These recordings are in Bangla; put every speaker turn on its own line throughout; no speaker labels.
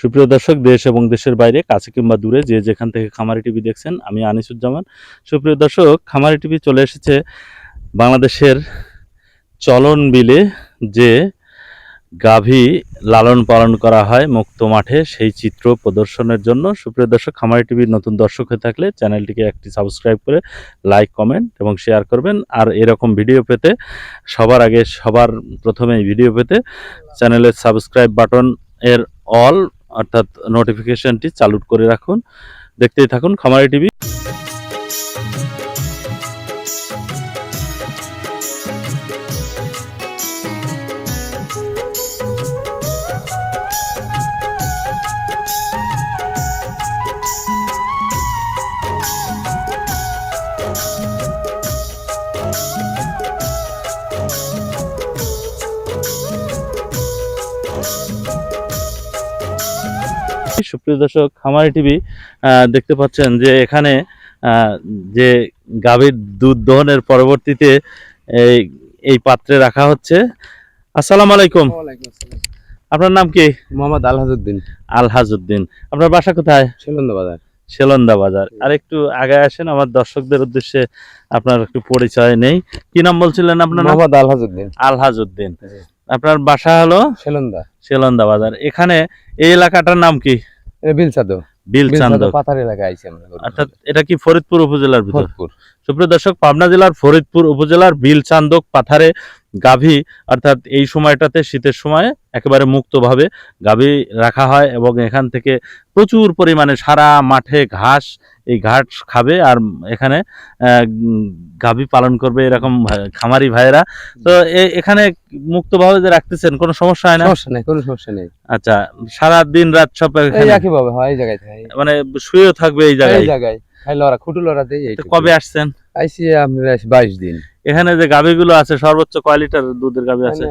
সুপ্রিয় দর্শক, দেশ এবং দেশের বাইরে, কাছে কিংবা দূরে, যে যেখান থেকে খামারি টিভি দেখছেন, আমি আনিসুজ্জামান। সুপ্রিয় দর্শক, খামারি টিভি চলে এসেছে বাংলাদেশের চলন বিলে যে গাভী লালন পালন করা হয় মুক্ত মাঠে, সেই চিত্র প্রদর্শনের জন্য। সুপ্রিয় দর্শক, খামারি টিভির নতুন দর্শক হয়ে থাকলে চ্যানেলটিকে একটি সাবস্ক্রাইব করে লাইক, কমেন্ট এবং শেয়ার করবেন। আর এরকম ভিডিও পেতে, সবার আগে সবার প্রথমে ভিডিও পেতে চ্যানেলের সাবস্ক্রাইব বাটন এর অল অর্থাৎ নোটিফিকেশনটি চালু করে রাখুন। দেখতেই থাকুন খামারি টিভি। সুপ্রিয় দর্শক খামারি টিভি দেখতে পাচ্ছেন যে এখানে আহ, যে গাভীর দুধ দহনের পরবর্তীতে এই এই পাত্রে রাখা হচ্ছে। আসসালামু আলাইকুম। আপনার নাম কি?
মোহাম্মদ আলহাজুদ্দিন
আলহাজউদ্দিন। আপনার বাসা কোথায়?
সেলন্দ বাজার।
সেলন্দা বাজার। আর একটু আগে আসেন আমার দর্শকদের উদ্দেশ্যে আপনার একটু পরিচয় নেই। কি নাম বলছিলেন আপনার
মোহাম্মদ আলহাজুদ্দিন
আলহাজউদ্দিন।
জি।
আপনার বাসা হলো?
সেলন্দা।
সেলন্দা বাজার। এখানে এই এলাকাটার নাম কি?
বিলসাদো।
বিলচান্দ
পাথার এলাকায় আইছি আমরা
অর্থাৎ এটা কি ফরিদপুর উপজেলার ভিতর? সুপ্রিয় দর্শক পাবনা জেলার ফরিদপুর উপজেলার বিলচান্দক পাথারে গাভী অর্থাৎ এই সময়টাতে শীতের সময় একেবারে মুক্তভাবে গাভী রাখা হয় এবং এখান থেকে প্রচুর পরিমাণে সারা মাঠে ঘাস এই ঘাট খাবে আর এখানে গাভী পালন করবে এরকম খামারি ভাইয়েরা। তো এখানে মুক্তভাবে যে রাখতেছেন কোনো সমস্যা হয় না?
সমস্যা নেই কোনো সমস্যা নেই।
আচ্ছা সারা দিন রাত সব
এই একই ভাবে হয় এই জায়গায়
মানে শুয়েও থাকবে এই জায়গায়?
এই জায়গায়। লড়া খুটু লড়া দেই
তো কবে আসছেন?
আইছি আমরা বাইশ দিন।
এখানে যে গাভীগুলো আছে সর্বোচ্চ কয় লিটার দুধের গাভী আছে?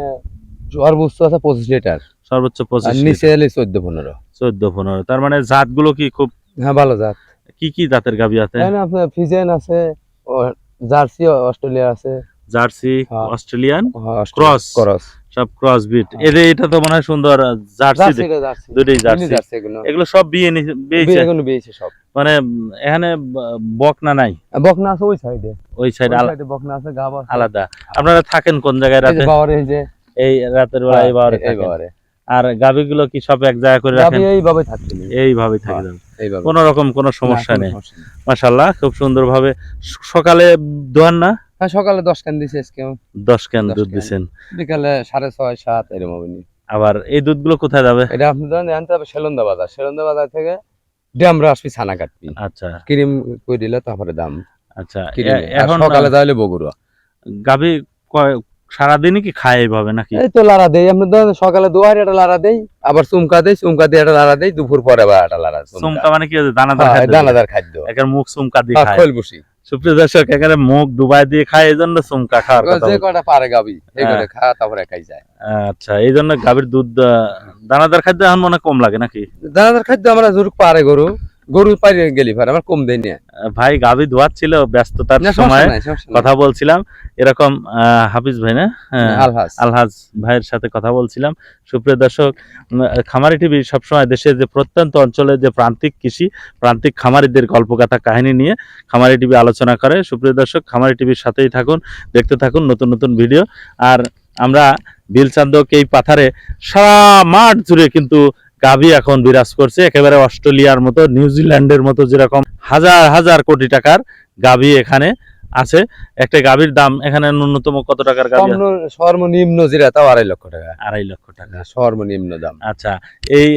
সর্বোচ্চ আছে পঁচিশ লিটার।
সর্বোচ্চ
আর
পঁচিশ
নিচে এলে চোদ্দ পনেরো।
চোদ্দ পনেরো। তার মানে জাতগুলো কি খুব
হ্যাঁ ভালো জাত।
কি কি জাতের গাভী আছে?
আপনার ফিজেন আছে জার্সি অস্ট্রেলিয়া আছে।
জার্সি
হ্যাঁ।
অস্ট্রেলিয়ান?
Cross
Cross।
ক্রস।
সব ক্রস বিট।
হ্যাঁ।
এটা তো মনে হয় সুন্দর জার্সি
জার্সি জার্সি?
দুটোই জার্সি।
জার্সি এগুলো।
সব বিয়ে বিয়েছে
এগুলো বিয়েছে সব।
মানে এখানে বকনা নাই?
বকনা আছে ওই সাইডে।
ওই সাইড
সাইডে বকনা আছে গাব
আলাদা। আপনারা থাকেন কোন জায়গায় রাতে?
বাওয়ারে যে।
এই রাতের বেলা এই
বাওয়ারে
আর গাভীগুলো কি সব এক জায়গায় করে রাখেন?
এইভাবে থাকছে না,
এইভাবে থাকে
হ্যাঁ।
কোনো রকম কোনো সমস্যা নেই। মাশাল্লাহ খুব সুন্দরভাবে সকালে দোয়ান না?
হ্যাঁ সকালে দশ ক্যান দিছে আজকে।
দশ ক্যান দুধ। দিছেন।
বিকালে সাড়ে ছয় সাত এরকম
আবার এই দুধগুলো কোথায় যাবে?
এটা আপনি ধরেন জানতে হবে সেলন্দা বাজার। সেলন্দা বাজার থেকে ড্যামরা আসবি ছানা কাটবি।
আচ্ছা।
ক্রিম করে দিলে তারপরে দাম।
আচ্ছা এখন
সকালে তাহলে বগুড়া।
গাভী কয়- সারাদিনই কি খায় এইভাবে নাকি
এই তো লারা দেই আপনি ধরেন সকালে দুয়ারে একটা লারা দেই আবার চুমকা দেই চুমকা দিয়ে একটা লারা দেই দুপুর পরে আবার একটা লারা
চুমকা মানে কি হচ্ছে? দানাদার
হ্যাঁ,
খাদ্য দিয়ে?
দানাদার খাদ্য
একের মুখ চুমকা দিয়ে
হ্যাঁ,
খায়
খৈল বসি
সুপ্রিয় দর্শক এখানে মুখ ডুবাই দিয়ে খায় এই জন্য চুমকা খাওয়ার কথা
যে। কটা পারে গাবি এই
হ্যাঁ।
করে খা তারপরে খাই যায়
আচ্ছা এই জন্য গাভীর দুধ দানাদার খাদ্য এখন মনে কম লাগে নাকি
দানাদার খাদ্য আমরা জোর পারে গরু গরু পারে গেলি ভাই আমার কম দেই না।
ভাই গাভী ধোয়াচ্ছিল ব্যস্ততার
না,
সময়। কথা বলছিলাম। এরকম হাফিজ ভাই না? হ্যাঁ।
আলহাজ।
আলহাজ ভাইয়ের সাথে কথা বলছিলাম। সুপ্রিয় দর্শক খামারি টিভি সবসময় দেশের যে প্রত্যন্ত অঞ্চলের যে প্রান্তিক কৃষি প্রান্তিক খামারিদের গল্পকথা কাহিনী নিয়ে খামারি টিভি আলোচনা করে। সুপ্রিয় দর্শক খামারি টিভির সাথেই থাকুন দেখতে থাকুন নতুন নতুন ভিডিও। আর আমরা বিলচান্দক এই পাথারে সারা মাঠ জুড়ে কিন্তু গাভী এখন বিরাজ করছে, একেবারে অস্ট্রেলিয়ার মতো, নিউজিল্যান্ডের মতো যেরকম হাজার হাজার কোটি টাকার গাভী এখানে আছে একটা গাভীর দাম এখানে ন্যূনতম কত টাকার গাভী
সর্বনিম্ন- যেটা তাও আড়াই লক্ষ টাকা।
আড়াই লক্ষ টাকা।
সর্বনিম্ন দাম।
আচ্ছা এই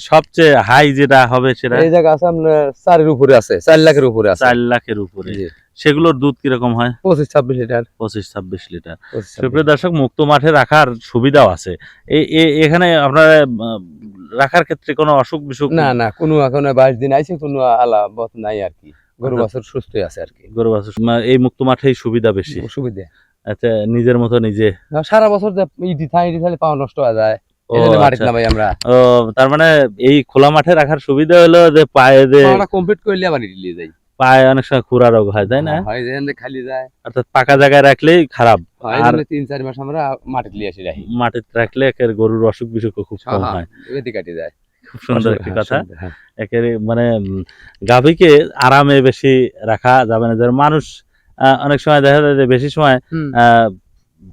সবচেয়ে হাই যেটা হবে সেটা?
এই জায়গা আছে আপনার চারের উপরে আছে চার লাখের উপরে আছে।
চার লাখের উপরে। সেগুলোর দুধ কীরকম হয়?
পঁচিশ ছাব্বিশ লিটার।
পঁচিশ ছাব্বিশ লিটার। সুপ্রিয় দর্শক মুক্ত মাঠে রাখার সুবিধাও আছে। এখানে আপনার রাখার ক্ষেত্রে কোনো অসুখ বিসুখ
না না কোনো এখন বাইশ দিন আইছে কোনো আলা বত নাই আর কি। গরু
আচ্ছা।
বাছুর সুস্থই আছে আর কি।
গরু বাছুর এই মুক্ত মাঠেই সুবিধা বেশি।
সুবিধা।
আচ্ছা নিজের মতো নিজে।
সারা বছর ইটি থাই ইটি থাকলে পাওয়া নষ্ট হয়ে যায়।
আচ্ছা। তার মানে এই খোলা মাঠে রাখার সুবিধা হলো যে পায়ে যে
কমপ্লিট করলে আবার নিয়ে যাই
পায়ে অনেক সময় খুরা রোগ হয় তাই না?
হয় খালি যায়।
অর্থাৎ পাকা জায়গায় রাখলেই খারাপ। আর-
তিন চার মাস আমরা মাটিতে আসি রাখি।
মাটিতে রাখলে গরুর অসুখ বিসুখ খুব কম
হ্যাঁ,
হয়
কাটি যায়।
খুব সুন্দর একটি কথা।
হ্যাঁ।
একেবারে মানে গাভীকে আরামে বেশি রাখা যাবে না। যেমন মানুষ আহ, অনেক সময় দেখা যায় যে বেশি সময় আহ,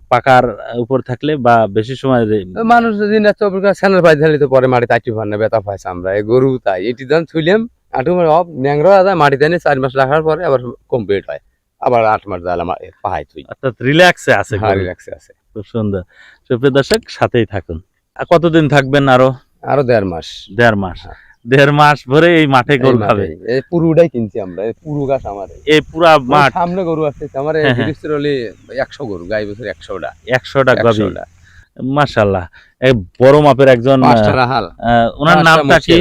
পাকার উপর থাকলে বা বেশি সময় যে-
মানুষ যদি না চব্বিশ স্যানের পাই দিলে তো পরে মাটি তাইটি পান না বেতা পাইছে আমরা এই গরু তাই। এটি যখন ছুইলাম আটু মাস অফ ন্যাংরা যায় মাটি দেনে চার মাস রাখার পরে আবার কমপ্লিট হয়। আবার আট মাস জাল আমার পাহাই থুই।
অর্থাৎ রিল্যাক্সে আছে।
রাখছে আছে।
খুব সুন্দর। সুপ্রিয় দর্শক সাথেই থাকুন। আর কতদিন থাকবেন আরও?
আরও দেড় মাস।
দেড় মাস।
হ্যাঁ।
দেড় মাস ভরে এই মাঠে গরু। খাবে।
এই পুরুটাই কিনছি আমরা এই পুরু গাছ আমার। এই।
পুরা মাঠ।
সামনে গরু আসছে আমার
হ্যাঁ, হ্যাঁ।
হলে একশো গরু গাই বছর একশোটা।
একশোটা গাভী মাশাল্লাহ এই বড় মাপের একজন ওনার নামটা কি?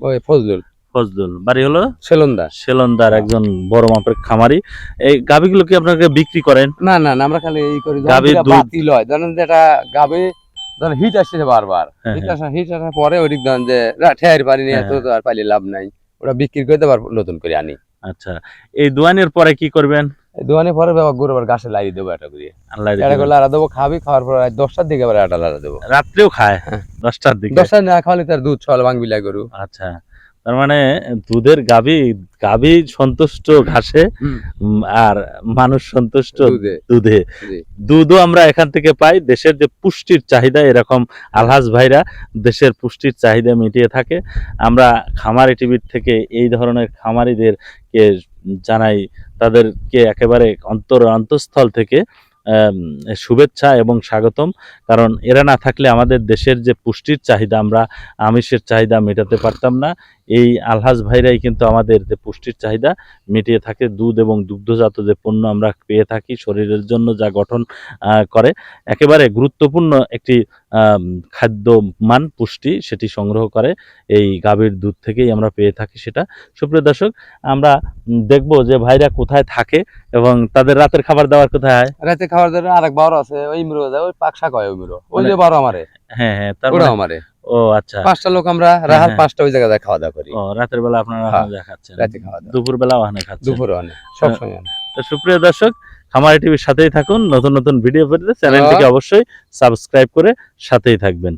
ওই ফজলুল।
ফজলুল। বাড়ি হলো?
সেলন্দা।
সেলন্দার একজন বড় মাপের খামারি। এই গাভীগুলো কি আপনাকে বিক্রি করেন?
না না আমরা খালি এই করি
গাভীর দুধ।
হয়। জানেন যে এটা গাবে ধরেন হিট আসছে বারবার। হিট আসা হিট আসার পরে ওই ধরেন যে ঠেয়ার পারি নিয়ে তো আর পাইলে লাভ নাই। ওটা বিক্রি করে দেবার নতুন করে আনি।
আচ্ছা এই দোয়ানের পরে কি করবেন?
এই দোকানে পরে বাবা গরু আবার গাছে লাগিয়ে দেবো এটা করে। এটা করে লাড়া দেবো খাবি খাওয়ার পর দশটার দিকে আবার এটা লাড়া দেবো।
রাত্রেও খায়?
হ্যাঁ।
দশটার দিকে?
দশটা না খাওয়ালে তার দুধ ছল ভাঙবিলা গরু।
আচ্ছা। তার মানে দুধের গাভী গাভী সন্তুষ্ট ঘাসে আর মানুষ সন্তুষ্ট
দুধে।
দুধে। দুধও আমরা এখান থেকে পাই দেশের যে পুষ্টির চাহিদা এরকম আলহাজ ভাইরা দেশের পুষ্টির চাহিদা মিটিয়ে থাকে। আমরা খামারি টিভির থেকে এই ধরনের খামারিদেরকে জানাই তাদেরকে একেবারে অন্তর অন্তঃস্থল থেকে শুভেচ্ছা এবং স্বাগতম। কারণ এরা না থাকলে আমাদের দেশের যে পুষ্টির চাহিদা আমরা আমিষের চাহিদা মেটাতে পারতাম না। এই আলহাজ ভাইরাই কিন্তু আমাদের যে পুষ্টির চাহিদা মিটিয়ে থাকে দুধ এবং দুগ্ধজাত যে পণ্য আমরা পেয়ে থাকি শরীরের জন্য যা গঠন করে একেবারে গুরুত্বপূর্ণ একটি খাদ্য মান পুষ্টি সেটি সংগ্রহ করে এই গাভীর দুধ থেকেই আমরা পেয়ে থাকি সেটা। সুপ্রিয় দর্শক আমরা দেখব যে ভাইরা কোথায় থাকে এবং তাদের রাতের খাবার দাবার কোথায় হয়?
রাতে খাওয়ার জন্য আরেক বারো আছে ওই মিরো যায় ওই পাকশা কয় ওই মিরো ওই যে বারো আমারে।
হ্যাঁ হ্যাঁ তার
ওটা
মানে-
আমারে।
ও আচ্ছা।
পাঁচটা লোক আমরা রাহাল
হ্যাঁ।
পাঁচটা ওই জায়গায় খাওয়া দাওয়া করি।
ও রাতের বেলা আপনারা
হ্যাঁ,
ওখানে দেখাচ্ছেন।
রাতে খাওয়া দাওয়া
দুপুর বেলা ওখানে খাচ্ছেন।
দুপুরে অনেক সব
হ্যাঁ।
সময়
তো সুপ্রিয় দর্শক খামারি টিভির সাথেই থাকুন। নতুন নতুন ভিডিও পেতে চ্যানেলটিকে অবশ্যই সাবস্ক্রাইব করে সাথেই থাকবেন।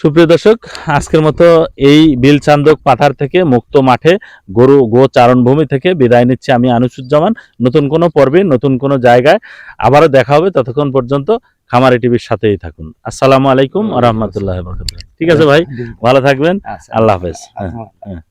সুপ্রিয় দর্শক আজকের মতো এই বিল চান্দক পাথার থেকে মুক্ত মাঠে গরু গো চারণভূমি থেকে বিদায় নিচ্ছি আমি আনুসুজ্জামান। নতুন কোনো পর্বে নতুন কোনো জায়গায় আবারও দেখা হবে ততক্ষণ পর্যন্ত খামারি টিভির সাথেই থাকুন। আসসালামু আলাইকুম রহমতুল্লাহ ঠিক আছে ভাই? ভালো থাকবেন।
আচ্ছা।
আল্লাহ হাফেজ। হ্যাঁ
আচ্ছা।
হ্যাঁ।